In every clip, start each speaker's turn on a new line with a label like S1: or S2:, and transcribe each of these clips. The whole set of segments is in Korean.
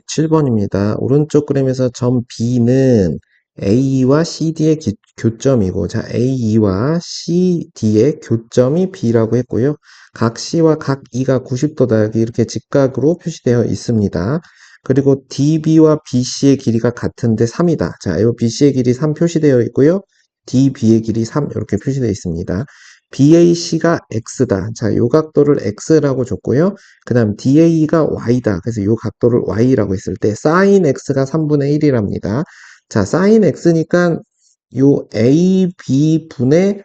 S1: 27번입니다. 오른쪽 그림에서 점 B는 A와 CD의 기- 교점이고, 자, A와 CD의 교점이 B라고 했고요. 각 C와 각 E가 90도다. 이렇게 직각으로 표시되어 있습니다. 그리고 DB와 BC의 길이가 같은데 3이다. 자, 이 BC의 길이 3 표시되어 있고요. DB의 길이 3 이렇게 표시되어 있습니다. BAC가 X다. 자, 요 각도를 X라고 줬고요. 그 다음 DA가 Y다. 그래서 요 각도를 Y라고 했을 때 sin X가 3분의 1이랍니다. 자, sin X니까 요 AB분의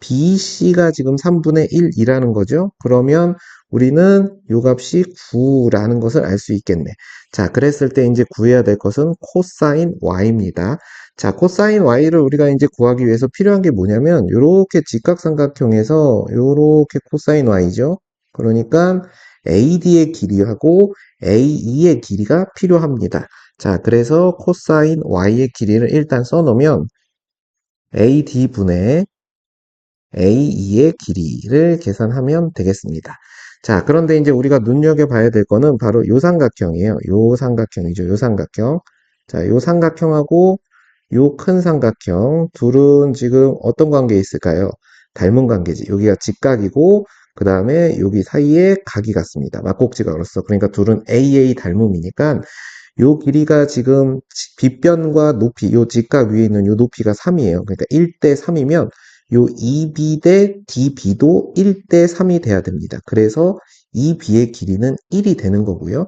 S1: BC가 지금 3분의 1이라는 거죠. 그러면 우리는 요 값이 9라는 것을 알 수 있겠네. 자, 그랬을 때 이제 구해야 될 것은 코사인 Y입니다. 자, 코사인 Y를 우리가 이제 구하기 위해서 필요한 게 뭐냐면, 요렇게 직각삼각형에서 요렇게 코사인 Y죠. 그러니까 AD의 길이하고 AE의 길이가 필요합니다. 자, 그래서 코사인 Y의 길이를 일단 써놓으면 AD분의 AE의 길이를 계산하면 되겠습니다. 자, 그런데 이제 우리가 눈여겨봐야 될 거는 바로 요 삼각형이에요. 요 삼각형이죠. 요 삼각형. 자, 요 삼각형하고 요 큰 삼각형 둘은 지금 어떤 관계에 있을까요? 닮은 관계지. 여기가 직각이고 그 다음에 여기 사이에 각이 같습니다. 막곡지각으로서. 그러니까 둘은 AA 닮음이니까 요 길이가 지금 빗변과 높이, 요 직각 위에 있는 요 높이가 3이에요. 그러니까 1대 3이면 요 EB 대 DB도 1대 3이 돼야 됩니다. 그래서 EB의 길이는 1이 되는 거고요.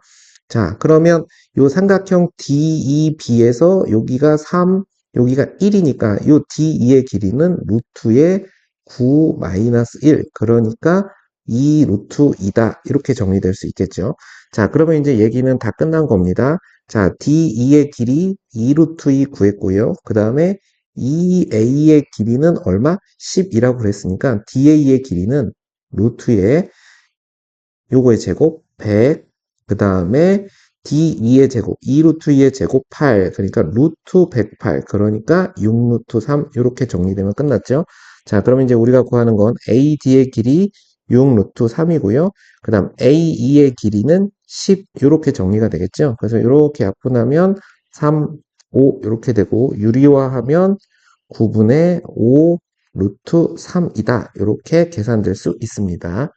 S1: 자, 그러면 요 삼각형 DEB에서 여기가 3, 여기가 1이니까 요 DE의 길이는 루트의 9 마이너스 1. 그러니까 2 루트 2다. 이렇게 정리될 수 있겠죠. 자, 그러면 이제 얘기는 다 끝난 겁니다. 자, DE의 길이 2 루트 2 구했고요. 그 다음에 2A의 길이는 얼마? 10이라고 그랬으니까 DA의 길이는 루트의 요거의 제곱 100, 그 다음에 D2의 제곱, 2 루트 2의 제곱 8, 그러니까 루트 108, 그러니까 6 루트 3 이렇게 정리되면 끝났죠. 자, 그러면 이제 우리가 구하는 건 AD의 길이 6 루트 3이고요. 그 다음 AE의 길이는 10 이렇게 정리가 되겠죠. 그래서 이렇게 약분하면 3, 5 이렇게 되고 유리화하면 9분의 5 루트 3이다. 이렇게 계산될 수 있습니다.